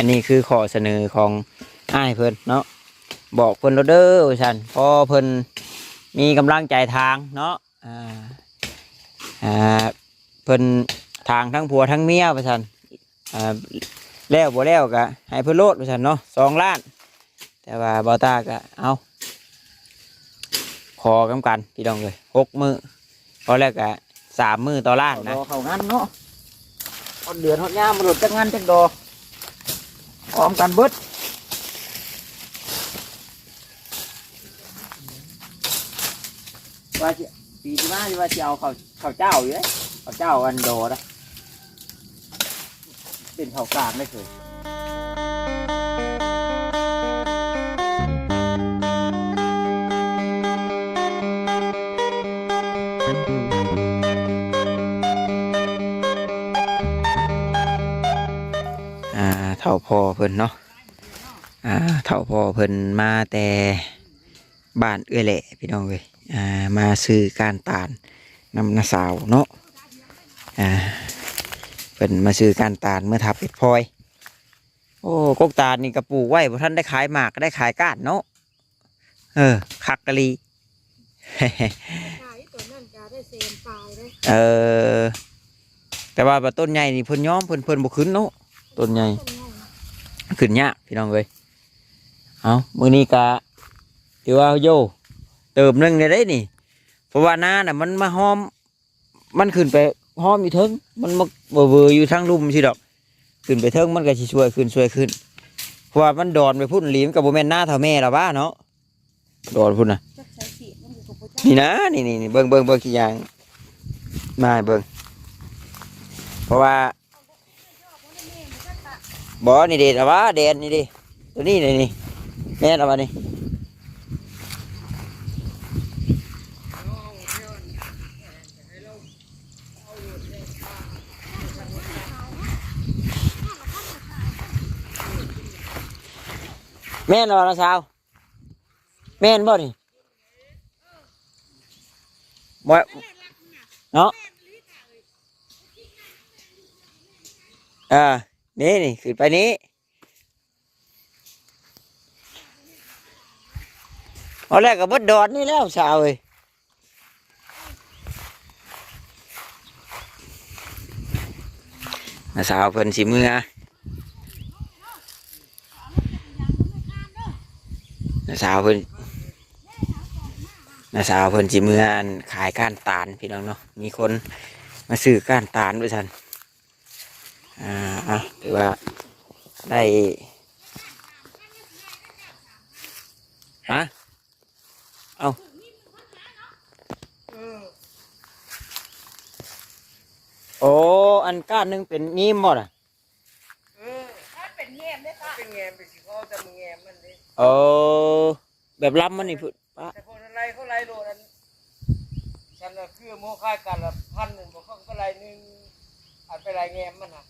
อันนี้คือข้อเสนอของอ้ายเพิ่นเนาะบอกเพิ่นโลดเดอว่าซั่นพอเพิ่นมีกำลังใจทางเนาะอ่าอ่าเพิ่นทางทั้งผัวทั้งเมียว่าซั่นอ่าแล้วบ่แล้วก็ให้เพิ่นโลดว่าซั่นเนาะสองล้าน แต่ว่าบอตาก็เอาพอกำกันพี่น้องเลยหกมือพอแล้วก็สามมือต่อล้านนะดอเขางั้นเนาะอดเดือนฮอดยามมาหลุดจักงานจักดอก พร้อมกันเบิดว่าปีที่มาว่าจะเอาเขาเขาเจ้าอยู่เลยเขาเจ้าอันโดนะเป็นเขากลางได้เคย เท่าพอเพิ่นเนาะอ่าเท่าพอเพิ่นมาแต่บ้านเอื้อแหละพี่น้องเลยอ่ามาซื้อการตานนำนาสาวเนาะอ่าเพิ่นมาซื้อการตานเมื่อทับเป็ดพลอยโอ้กกตาลนี่กระปลูกไว้บ่ท่านได้ขายหมากก็ได้ขายก้านเนาะเออคักกะลีขายตัวนั่นก็ได้เซนปลายเลยเออแต่ว่าบัดต้นใหญ่นี่เพิ่นย้อมเพิ่นเพิ่นบ่ขึ้นเนาะต้นใหญ่ต้นใหญ่ ขึ้นยากพี่น้องเอ้ยเอามือนี้กะถือว่าโยเติมหนึงได้ได้นี่ เพราะว่าหน้าน่ะมันมาหอม มันขึ้นไปหอมอยู่เทิงมันมาเบอๆอยู่ทั้งลุ่มสิดอก ขึ้นไปเทิงมันก็สิช่วยขึ้นช่วยขึ้น เพราะว่ามันดอนไปพุ่นหลีมกับโบแม่นหน้าเท่าแม่ละบ้าเนาะดอนพุ่นนะนี่นะนี่นี่เบิ้งเบิ้งเบิ้งกี่อย่างมาเบิ้งเพราะว่า บอนี่เด็ดเอวะเด็ดนี่ดิตัวนี้นี่นี่แม่นเอาวะนี่แม่นเอาวะสาวแม่นบ่นี่บ่เนาะอ่า นี่นี่ขึ้นไปนี้เอาแรกกับบดดอดนี่แล้วสาวเอ้ยสาวเพิ่นสิมือนะสาวเพิ่นนาสาวเพิ่นจิเมืออันขายก้านตาลพี่น้องเนาะมีคนมาซื้อก้านตาลด้วยสัน อ่าอะถือว่าได้ฮะเอาโอ้อันก้านหนึงเป็นงี้หมดอะเป็นแง่มได้ค่ะเป็นแงมไปสิเขาจะมึงแงมมันเลยโอ้แบบล้ำมันนี่พูดปะแต่พวกนั้นไรเขาไรโลนั้นฉันน่ะคือโมค่ายกันละพันหนึ่งบอกเขาก็ไรหนึ่งอันไปไรแงมมันน่ะ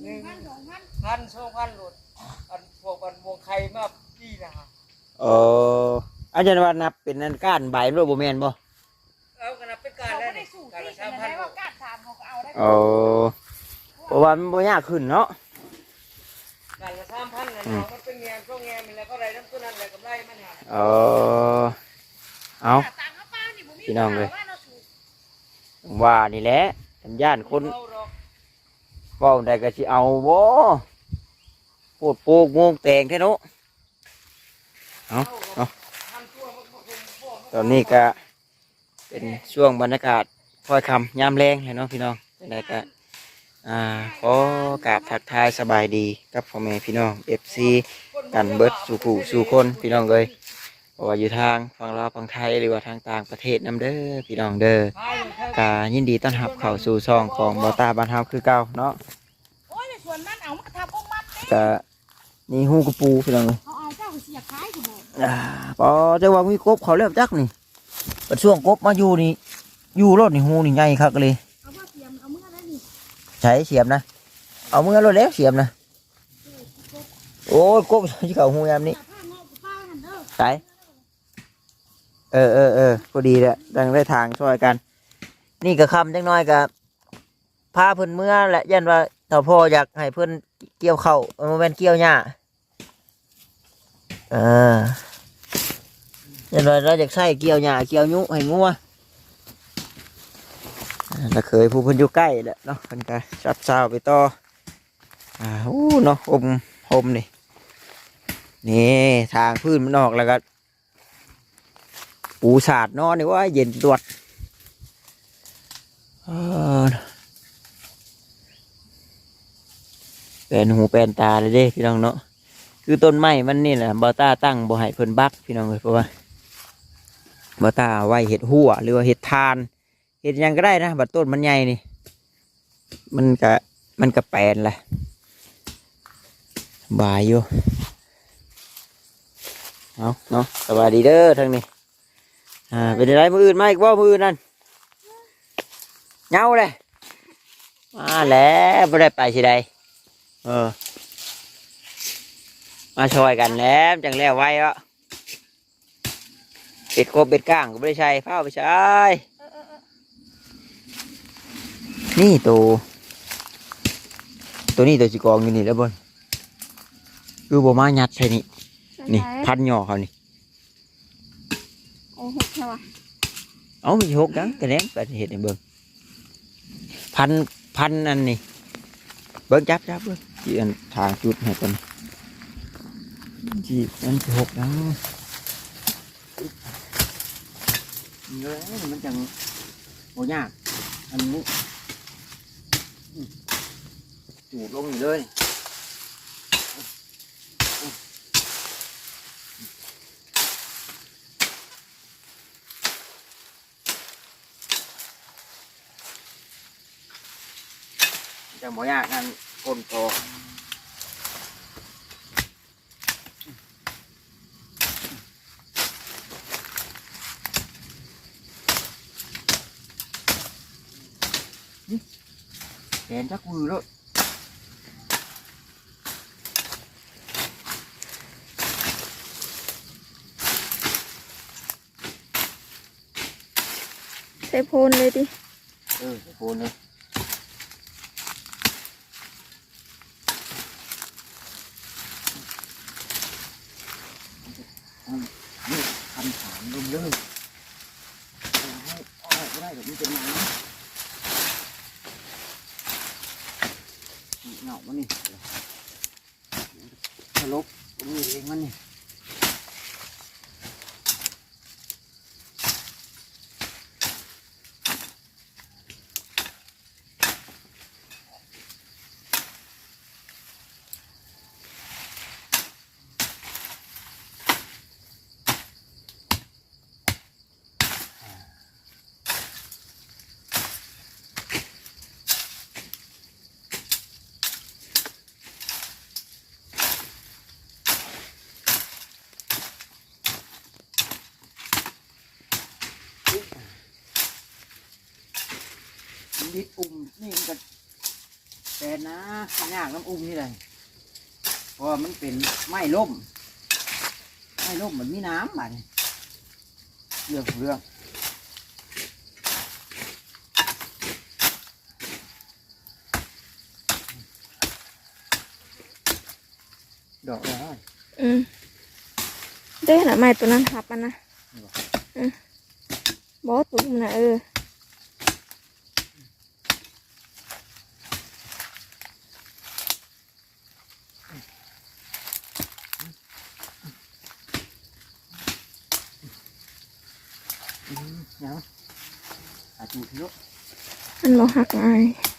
หนึ่งพันสองพันพันสองพันโลดอันพวกมันวงไข่มาปีนะฮะโอ้อาจารย์ว่านับเป็นอันก้านใบมันบ่แม่นบ่เอากันนะเป็นการเขาได้ไม่ได้นี่สูตรการที่ละกัสานมพันะนโลว่าดการทานเขาก็เอาได้โอ้เพราะว่ามันบ่ยากขึ้นเนาะการละสามพันนะเนาะมันเป็นแงมช่วงแงมแล้วก็ไรน้ำตัวนั้นแหละกับไรมันฮะเออเอา ต่างเขาป้านี่บ่มีพี่น้องเลย ว่าราถูกว่านี่แหละสัญญาณคนเอาดอก เว้าได้ก็สิเอาบ่พูดปูกงวงแตงแท้เนาะเอาเอาพันตัวมันตอนนี้ก็เป็นช่วงบรรยากาศพลอยคำยามแรงเลยเนาะพี่น้องเป็นไรก็อ่าขอกราบทักทายสบายดีกับพ่อแม่พี่น้อง FC กันเบิดสู่ผู้สู่คนพี่น้องเลย เพราะว่าอยู่ทางฝั่งลาวฝั่งไทยหรือว่าทางต่างประเทศนํเด้อพี่น้องเด้อกายินดีต้อนรับเข้าสู่ช่องของบอตาบ้านเฮาคือเก่าเนาะโอ้ยในส่วนนั้นเอามาทำองค์มัดเนี่ยกะนี่ฮูกระปูพี่น้องเอ้ยเขาเอาเจ้าเสียขายอยู่บ่อ่าพอจะว่ามีกบเขาเรียกจักนี่เป็นช่วงกบมาอยู่นี่อยู่รถนี่ฮูนี่ใหญ่คักเลยเอามาเตรียมเอาเมื่อได้นี่ใช้เสียมนะ เอามือรถแล้วเสียมนะโอ้ยกบที่เขาฮูยามนี้ผ้าเงาะผ้าหันเด้อใช่ เออเออเออพอดีแหละดังได้ทางช่วยกัน นี่ก็คำจังน้อยกับพาเพิ่นเมื่อและยันว่าถ้าพ่ออยากให้เพิ่นเกี่ยวเข้าวมันบ่แม่นเกี่ยวหญ้าเออเดี๋ยวเราเราอยากใส่เกี่ยวหญ้าเกี่ยวยุให้งัวอ่าเคยผู้เพิ่นอยู่ใกล้แหละเนาะเพิ่นก็รับสาวไปต่ออ่าอู้เนาะอมหมนี่นี่ทางพื้นมันออกแล้วก็ ปูสาดนอนนี่ว่าเย็นตรวดเป็นหูเป็นตาเลยเด้พี่น้องเนาะคือต้นไม้มันนี่แหละบอต้าตั้งบ่ให้เพิ่นบักพี่น้องเลยเพราะว่าบอต้าเอาไว้เห็ดหัวหรือว่าเห็ดทานเห็ดยังก็ได้นะบัดต้นมันใหญ่นี่ มันก็มันก็แปลนแหละบายอยู่เอาเนาะสบายดีเด้อทางนี้ อ่าเป็นไรมืออื่นมาอีกว่ามืออื่นนั่นเงาเลยมาแล้วไม่ได้ไปสิใดเออ มาช่วยกันแล้วจังแล้วไว้วะเป็ดโคบเป็ดก้างก็ไม่ได้ใช้เฝ้าไปใช้นี่ตัวตัวนี้ตัวจีกองอยู่นี่แล้วบนคือบ่มายัดใช่นี่นี่ พันหย่อเขานี่ โอ้โหใช่ป่ะเอามีหกยังแต่แหล้วเป็นเหตุในเบิ่งพันพันอันนี้เบิ่งจับจับเบิ่งจีอันทางจุดให้กันจีอันสิหกยังเยอะมันจังโหยากอันนี้อืมจูดลงอยู่เลย จังโหยากอันก้นโตแขนจักมือแล้วใส่โพนเลยดิ เออโคนเลย นี่คำถามลงเลยเอาให้เอาให้ก็ได้เดี๋ยวมันเป็นหนังนี่เหงามันนี่ทะลกมันนี่เองมันนี่มัน ดิดอุ่มนี่มันก็แต่นะมันยากน้ำอุ่มนี่เลยเพราะว่ามันเป็นไม้ล่มไม้ล่มมันมีน้ำมันเรื่องของเรื่องดอกแล้วอืมได้น่ะไม้ตัวนั้นหับมันนะอืมบอสตุ้มนะเออ ยังอาจูที่ลูกมันโลหักง่ายไง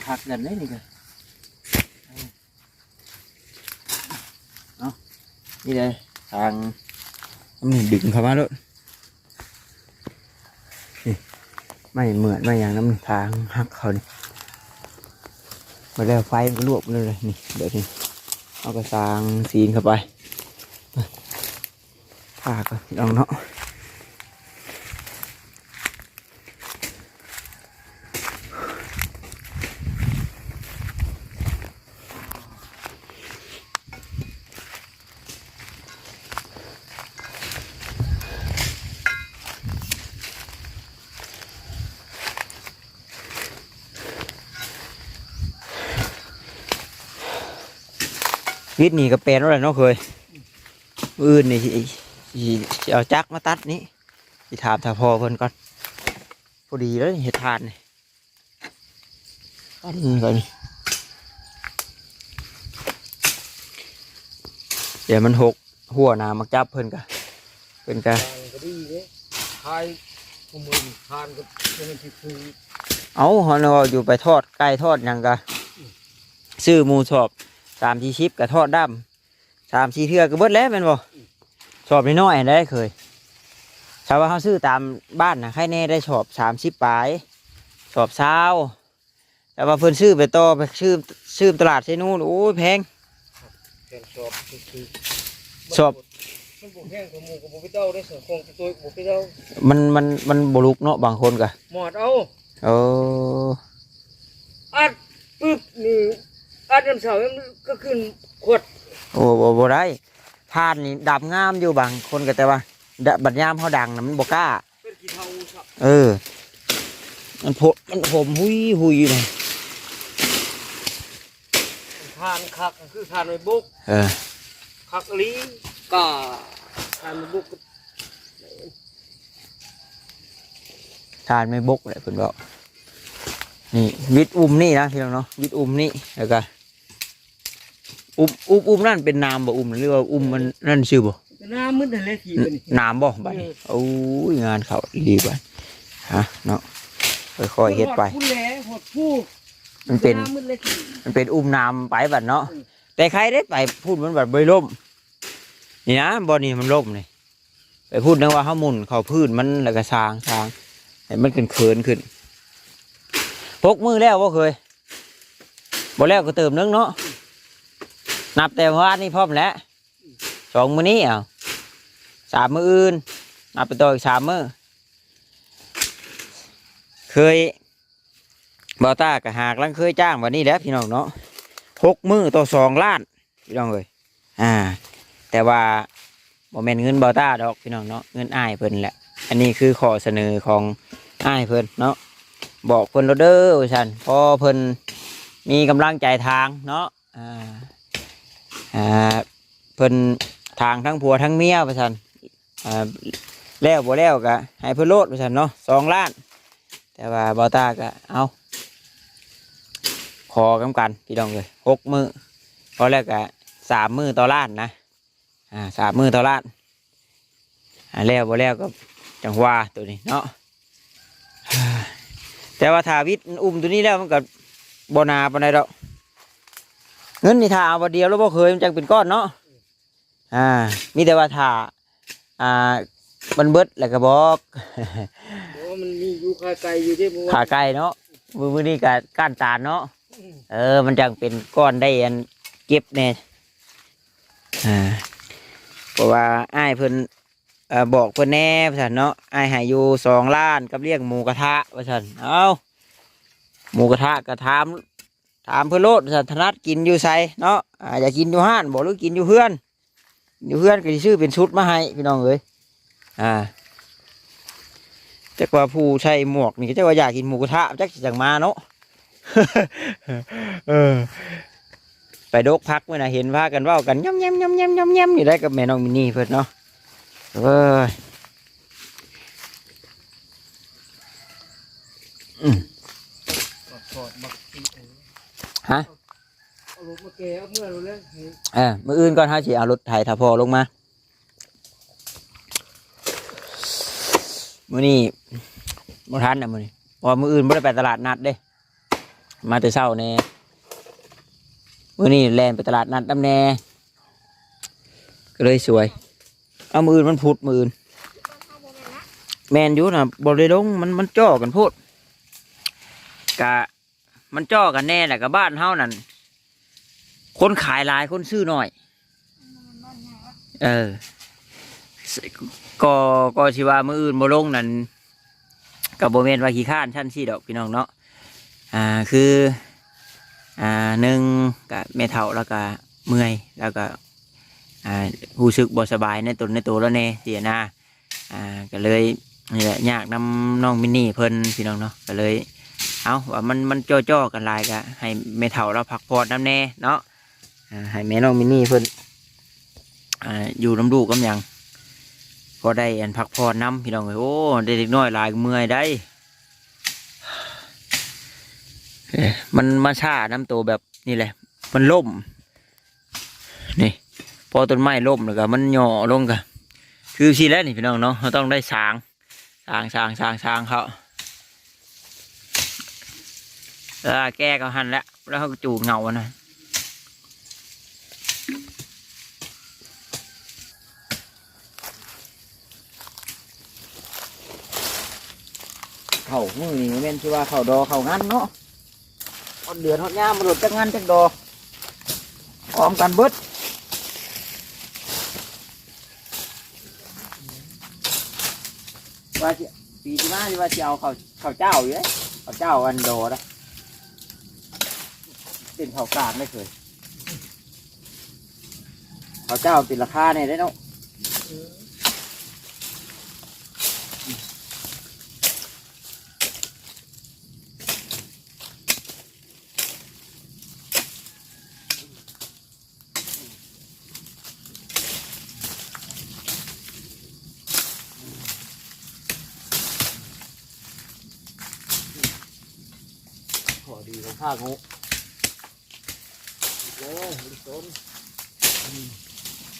กับพักกันได้นี่กันเอานี่เลยทางน้ำหนึ่งดึงเข้ามาแล้วนี่ไม่เหมือนไม่อย่างน้ำทางหักเขานี่มาแล้วไฟมันก็ลวกเลยเลยนี่เดี๋ยวนี้เอากระสางซีนเข้าไปผ่าก่อนพี่น้องเนาะ วิทย์นี่ก็เป็นอะไรเนาะเคยมื้ออื่นนี่สิสิสิเอาจักรมาตัดนี่สิถามถ้าพอเพิ่นก่อนพอดีแล้วนี่เห็ดทานนี่ตัดนี่ก่อนนี่เดี๋ยวมันหกหัวหนามักจับเพิ่นกะเพิ่นกะทานก็ดีเด้ทายขมือนี่ทานก็เป็นที่คือเอาฮอนเอาอยู่ไปทอดไก่ทอดหยังกะซื้อหมูชอบ สามสี่ชิปกะทอดดำสามสี่เทือก็เบิดแล้วแม่นบ่ชอบน้อยๆได้เคยชาวว่าเขาซื้อตามบ้านนะใครแน่ได้ชอบสามสิบปลายชอบเช้าแต่ว่าเพิ่นซื้อไปต่อไปซื้อซื้อตลาดเซนูนโอ้ยแพงแกงชอบคือคือชอบมันบ่แห้งกับหมูกับบ่ไปเต้าได้เสือคงกับตัวบ่ไปเต้ามันมันมันบลุกเนาะบางคนกะหมอดเอาโอ้อัดปึ๊บนี่ อัดน้ำเสามันก็ขึ้นขวดโอ้บ่บ่ได้ทานนี่ดับงามอยู่บางคนก็แต่ว่าดะบัดยามเขาดังนะมันบ่กล้า เป็นกี่เท่าสับเออ มันโผมันผมหุยหุยเลยทานคักคือทานไว้บุกเออ คักลีก็ทานไว้บุกก็ทานไม่บกเลยเพิ่นบอกนี่วิดอุ้มนี่นะพี่น้องเนาะวิดอุ้มนี่แล้วก็ อุ้มอุ้มอุ้มนั่นเป็นนามบ่อุ้มหรือว่าอุ้มมันนั่นชื่อบ่หน้ามืดนั่นแหละทีมันนี่นามบ่บัดนี้โอ้ยงานเขาดีบัดฮะเนาะค่อยๆเฮ็ดไปหดผู้แหล่หดผู้มันเป็นหน้ามืดเลยทีมันเป็นอุ้มนามไปบัดเนาะอืมแต่ใครได้ไปพูดมันบัดใบล่มนี่นะบ่อนี่มันล่มนี่ไปพูดนะว่าเขาหมุนเขาพื้นมันแล้วก็สร้างสร้างให้มันขึ้นเขินขึ้นพกมือแล้วว่าเคยบ่แล้วก็เติมนึงเนาะ นับแต่ว่านี่พร้อมแล้วสองมือนี้เอาสามมืออื่นนับไปต่ออีกสามมือเคยบอต้ากับหากลังเคยจ้างวันนี้แล้วพี่น้องเนาะหกมือต่อสองล้านพี่น้องเลยอ่า แต่ว่าโมเมนเงินบอต้าดอกพี่น้องเนาะเงินอ้ายเพิ่นแหละ อันนี้คือข้อเสนอของอ้ายเพิ่นเนาะบอกเพิ่นโลเด้อว่าซั่นพอเพิ่นมีกำลังใจทางเนาะอ่า อ่าเพิ่นทางทั้งผัวทั้งเมียว่าซั่นอ่าแล้วบ่แล้วก็ให้เพิ่นโลดว่าซั่นเนาะสองล้าน แต่ว่าบอตาก็เอาขอกำกันพี่น้องเลยหกมือพอแล้วก็สามมือต่อล้านนะอ่าสามมือต่อล้านอ่าแล้วบ่แล้วก็จังหวาตัวนี้เนาะแต่ว่าถ้าวิทอุ้มตัวนี้แล้วมันก็บนาปานใดดอก เงินนี่ถ้าเอาบ่เดียวแล้วบ่เคยมันจังเป็นก้อนเนาะอ่า มีแต่ว่าถ้าอ่ามันเบิดแล้วก็บอกเพราะว่ามันมีอยู่คาไกลอยู่ที่บัวขาไก่เนาะมือมือนี่กับก้านตาลเนาะเออ มันจังเป็นก้อนได้อันเก็บเนี่ยอ่าเพราะว่าอ้ายเพิ่นเอ่อบอกเพิ่นแน่ว่าซั่นเนาะอ้ายใหายอยู่สองล้านกับเรียกหมูกระทะว่าซั่นเอาหมูกระทะก็ถาม ถามเพิ่นโลดว่าซั่นถนัดกินอยู่ไสเนาะอ่าอยากกินอยู่ห้านบอกหรือกินอยู่เพื่อน อยู่เพื่อนก็สิซื้อเป็นชุดมาให้พี่น้องเอ้ยอ่าจักว่าผู้ใช้หมวกนี่จักว่าอยากกินหมูกระทะจักจังมาเนาะเออ ไปดกพักเมื่อน่ะเห็นว่ากันว่ากันย่ำย่ำย่ำย่ำย่ำย่ำนี่ได้กับแม่น้องมินนี่เพิ่อนเนาะเว้ยอืม ถอดบักตี ฮะเอาลงมาแกเอาเมื่อเราเลยเออมืออื่นก่อนฮะสิเอารถไถทาพอลงมามื้อนี้บ่ทันน่ะมื้อนี้เพอมื้ออื่นบ่ได้ไปตลาดนัดเด้ มาแต่เช้าแน่มื้อนี้แล่นไปตลาดนัดนำแน่ก็เลยสวย เอามืออื่นมันพุดมืออื่นแมนอยู่นะบ่ได้ลงมันมันจ่อกันโพดกะ มันจ่อกันแน่แหละกับบ้านเฮานั่นคนขายหลายคนซื้อหน่อย เออก็ก็ชิว่ามืออื่นบ่ลงนั่นกับโบเมนว่าขี้ข้านชั้นสี่ดอกพี่น้องเนาะอ่าคืออ่าหนึ่งกับแม่เฒ่าแล้วก็เมื่อยแล้วก็อ่ารู้สึกบ่สบายในตนในตัวแล้วเน่เสียหน้าอ่าก็เลยนี่แหละยากนำน้องมินนี่เพิ่นพี่น้องเนาะก็เลย เอาว่ามันมันจ่อๆกันลายก็ให้แม่เฒ่าเราพักผ่อนน้ำแน่เนาะให้แม่น้องมินนี่เพิ่นอยู่น้ำดูกกำยังพอได้อันพักผ่อนน้ำพี่น้องเอ้ยโอ้ได้เด็กน้อยลายเมื่อยได้มันมาชาน้ำตัวแบบนี่แหละ มันล่ม นี่พอต้นไม้ล่มแล้วก็มันหย่อลงกันคือสิแล้วนี่พี่น้องเนาะเราต้องได้สางสางสางสางสางเขา แล้วแก้ก็หันแล้ว แล้วเขาก็จูดเงาอะนะเขามือนี่มันเป็นที่ว่าเขาดอเขางั้นเนาะฮอดเดือนฮอดยามมันหลุดจากงานจากดอกออมกันเบิดว่าสิปีที่มาที่ว่าจะเอาข้าวข้าวเจ้าอยู่เลยข้าวเจ้าอันโดนะ เป็นเข้ากลางไม่เคยเขาเจ้าเป็นราคาเนี่ยได้เนาะขอดีของข้างู เลยลูกต้น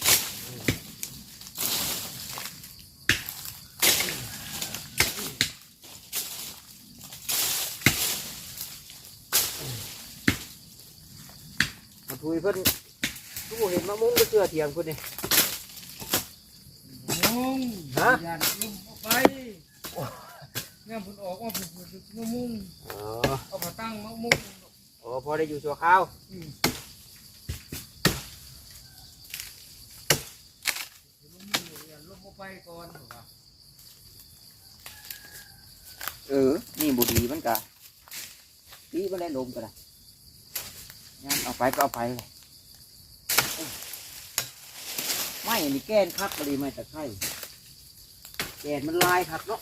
มาทุยเพิ่นทุกเห็นมะม่วงก็เชื่อเถียงเพิ่นนี่มุงฮะยันลุ่มออกไปเนี่ยผลออกว่าผุดผุดมะมุงอ๋อเอามาตั้งมะมุงโอ้พอได้อยู่ชั่วคราวยันลุ่มออ กไปก่อนถูกปะเออ นี่บุดีมันกะดีมันได้ลมกันนะงั้นเอาไปก็เอาไปเลยไม่มีแกนคักก็ดีไม่ตะไคร่แกนมันลายคักเนาะ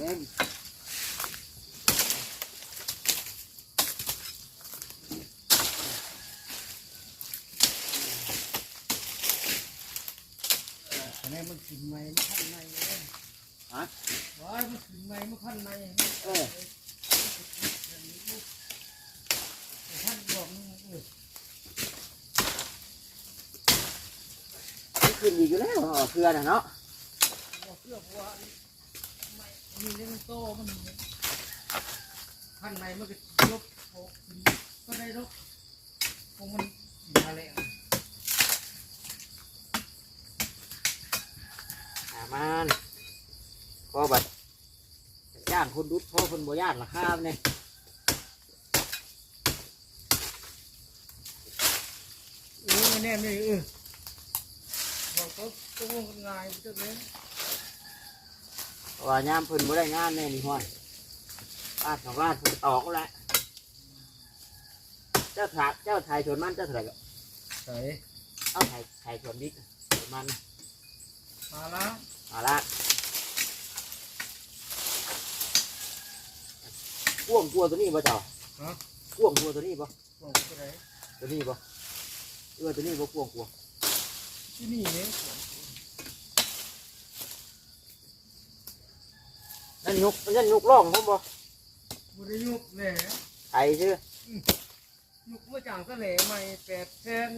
เองอันนี้มันขึ้นใหม่มันพันใหม่เลยฮะว้ายมันขึ้นใหม่มันพันใหม่เออพันบอกนึงเออขึ้นอีกแล้วอ๋อเพื่อนะเนาะบอกเพื่อเพราะว่า ม่มีเรื่องโตมันพันใหม่มันก็ลบออกขึ้นก็ได้ลบคงมันมาแล้วอ่ามันพอบัดย่างคนดุดพ่อคนบ่ย่านราคามันเนี่ยเออแน่ไม่เออบอกเขาต้องลงกันง่ายไปจังเลยเพราะ ว่ายามเพิ่นบ่ได้งานแน่นี่ห้อยลาดของลาดเพิ่นออกแล้วเจ้าถ่ายเจ้าถ่ายชนมันเจ้าเท่าไหร่ก็ใส่เอาถ่ายถ่ายชนบิ๊กชนมันมาแล้วเอาละพ่วงตัวตัวนี้บ่เจ้าฮะพ่วงตัวตัวนี้บ่บอกไปไหนตัวนี้บ่เออตัวนี้บ่พ่วงพ่วงที่นี่เนี่ย นั่นยกนั่นยกล่องผมบ่บริยุกแหล่ไอ้ชื่อยุกมาจากทะเลใหม่แปดแสน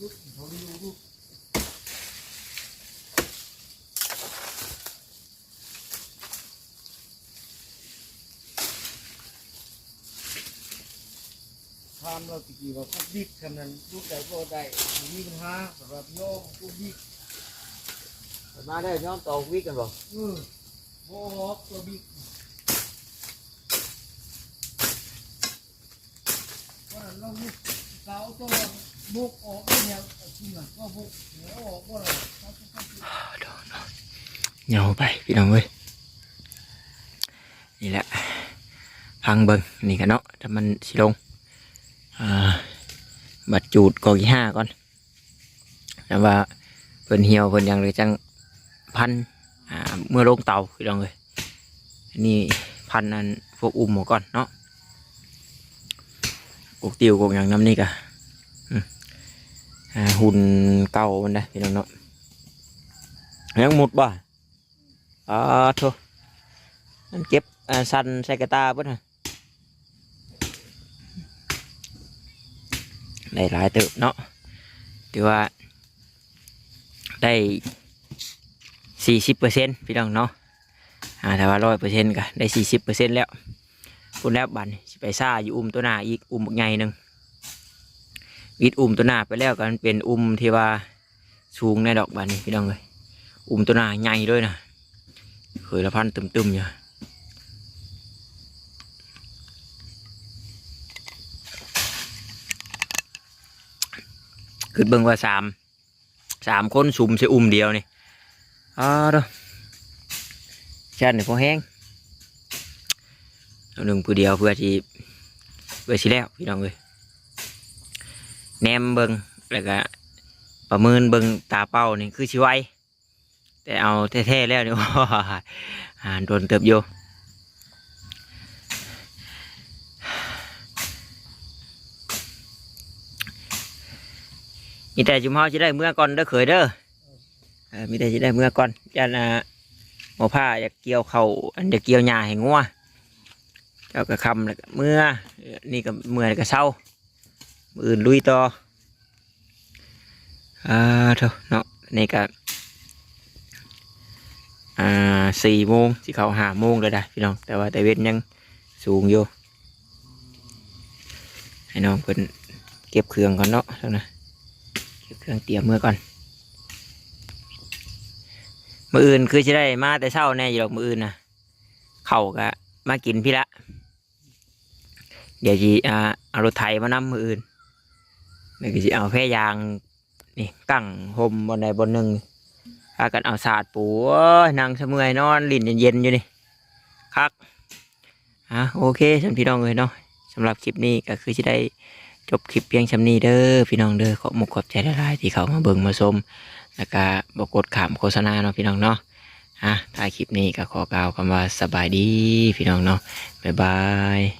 ยุกเขาดีอยู่ยุก ทำเราตะกี้ว่าพวกบิ๊กทำนั้นลูกใดก็ได้ไม่มีปัญหาสำหรับโยมพวกบิ๊กมาได้ย้อมต่อวิกกันบ่เออโบฮอกตัวบิ๊กว่าเราบุกเสาตัวบุกออกเนี่ยจริงอะก็บุกเหนือออกว่าเราเขาจะทำเหงาไปพี่น้องเว้ยนี่แหละพังเบิงนี่กันเนาะถ้ามันสิลงอ่า บัดจูดกอกี่ห้าก่อนแต่ว่าเพิ่นเหี่ยวเพิ่นยังเลยจังพันเมื่อลงเตาพี่น้องเลยนี่พันนั้นพวกอุ้มหมก่อนเนาะกกติวกกอย่างน้ำนี่กะหุ่นเก่ามันได้พี่น้องเนาะยังหมดบ่อ่าโถมันเก็บสันใส่กระตาเพิ่นน่ ได้หลายเติบเนาะถือว่า ได้สี่สิบเปอร์เซ็นต์พี่น้องเนาะอ่าแต่ว่าร้อยเปอร์เซ็นต์ก็ได้สี่สิบเปอร์เซ็นต์แล้วคุณแล้วบันสิไปซ่าอยู่อุ้มตัวหน้าอีกอุ้มบักใหญ่หนึ่งวิดอุ้มตัวหน้าไปแล้วกันเป็นอุ้มที่ว่าสูงในดอกบันพี่น้องเลยอุ้มตัวหน้าใหญ่ด้วยนะเคยละพันตึมๆอยู่ คือเบิ่งว่าสามสามคนสุ่มใช่อุ้มเดียวนี่อ๋อเด้อชันนี่พอแห้งเอาหนึ่งผู้เดียวเพื่อที่เพื่อสิแล้วพี่น้องเลยแนมเบิ่งแล้วก็ประเมินเบิ่งตาเป้านี่คือชิไวแต่เอาแท้ๆแล้วเนี่ว่าอ่านโดนเติบโย มีแต่จุมเฮาจะได้เมื่อก่อนเด้อเขยเด้อมีแต่จะได้เมื่อก่อนยันอ่าหมอผ้าอยากเกี่ยวเขาอันอยากเกี่ยวหญ้าให้งัวเจ้าก็คำแล้วเมื่อนี่ก็เมื่อแล้วก็เศร้ามืออื่นลุยต่ออ่าเถอะเนาะนี่ก็อ่าสี่โมงสิเขาหาโมงเลยนะพี่น้องแต่ว่าแต่เวทยังสูงอยู่ให้น้องเพิ่นเก็บเครื่องก่อนเนาะแล้วนะ เครื่องเตรียมมือก่อน มืออื่นคือจะได้มาแต่เช้าแน่อยู่หรอกมืออื่นนะเข่าก็มากินพี่ละ เดี๋ยวจีอ่าเอารถไถมานำมืออื่นเดี๋ยวจีเอาแพร่ยางนี่กั้งห่มบนใดบนหนึ่งพากันเอาศาสตร์ปูนั่งเสมอยนอนลิ่นเย็นๆอยู่นี่คักอะโอเคสำหรับพี่น้องเลยเนาะสำหรับคลิปนี้ก็คือจะได้ จบคลิปเพียงชำนี้เด้อพี่น้องเด้อขอมุกขอบใจหลายๆที่เขามาเบิ่งมาชมแล้วก็บกดขามโฆษณาเนาะพี่น้องเนาะอะถ้ายคลิปนี้ก็ขอกล่าวคำว่าสบายดีพี่น้องเนาะบ๊ายบาย